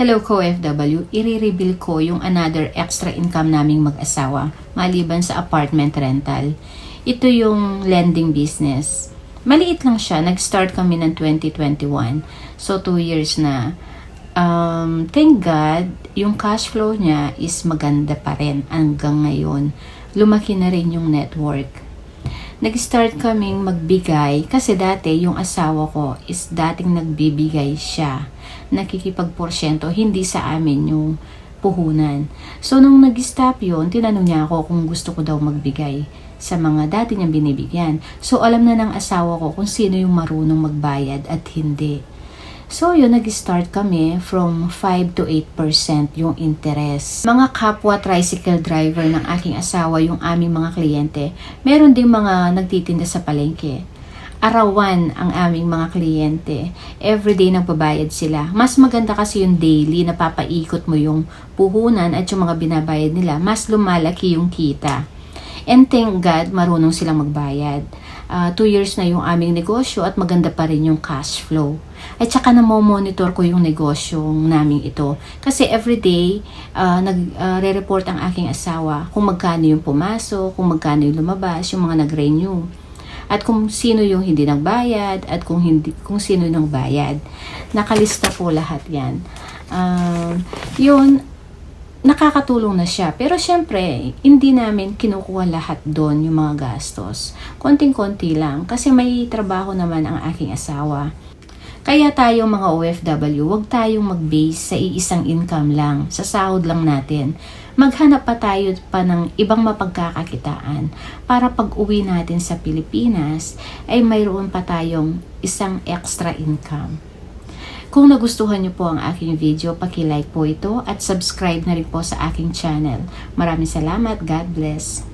Hello co-FW, i-reveal ko yung another extra income naming mag-asawa maliban sa apartment rental. Ito yung lending business. Maliit lang siya, nag-start kami ng 2021. So 2 years na. Um, thank God, yung cash flow niya is maganda pa rin hanggang ngayon. Lumaki na rin yung network nag-start kaming magbigay kasi dati yung asawa ko is dating nagbibigay siya. Nakikipagporsyento, hindi sa amin yung puhunan. So, nung nag-stop yun, tinanong niya ako kung gusto ko daw magbigay sa mga dati niyang binibigyan. So, alam na ng asawa ko kung sino yung marunong magbayad at hindi. So, yun, nag-start kami from 5 to 8% yung interest. Mga kapwa tricycle driver ng aking asawa yung aming mga kliyente. Meron ding mga nagtitinda sa palengke. Arawan ang aming mga kliyente. Everyday nagbabayad sila. Mas maganda kasi yung daily, napapaikot mo yung puhunan at yung mga binabayad nila. Mas lumalaki yung kita. And thank God, marunong silang magbayad. Uh, two years na yung aming negosyo at maganda pa rin yung cash flow. At saka na monitor ko yung negosyo namin ito. Kasi everyday, uh, nag-re-report ang aking asawa kung magkano yung pumasok, kung magkano yung lumabas, yung mga nag-renew. At kung sino yung hindi nagbayad, at kung, hindi, kung sino yung nagbayad. Nakalista po lahat yan. Um, yun, nakakatulong na siya. Pero syempre, hindi namin kinukuha lahat doon yung mga gastos. Konting-konti lang kasi may trabaho naman ang aking asawa. Kaya tayo mga OFW, huwag tayong mag-base sa iisang income lang, sa sahod lang natin. Maghanap pa tayo pa ng ibang mapagkakakitaan para pag uwi natin sa Pilipinas ay mayroon pa tayong isang extra income. Kung nagustuhan niyo po ang aking video, paki-like po ito at subscribe na rin po sa aking channel. Maraming salamat. God bless.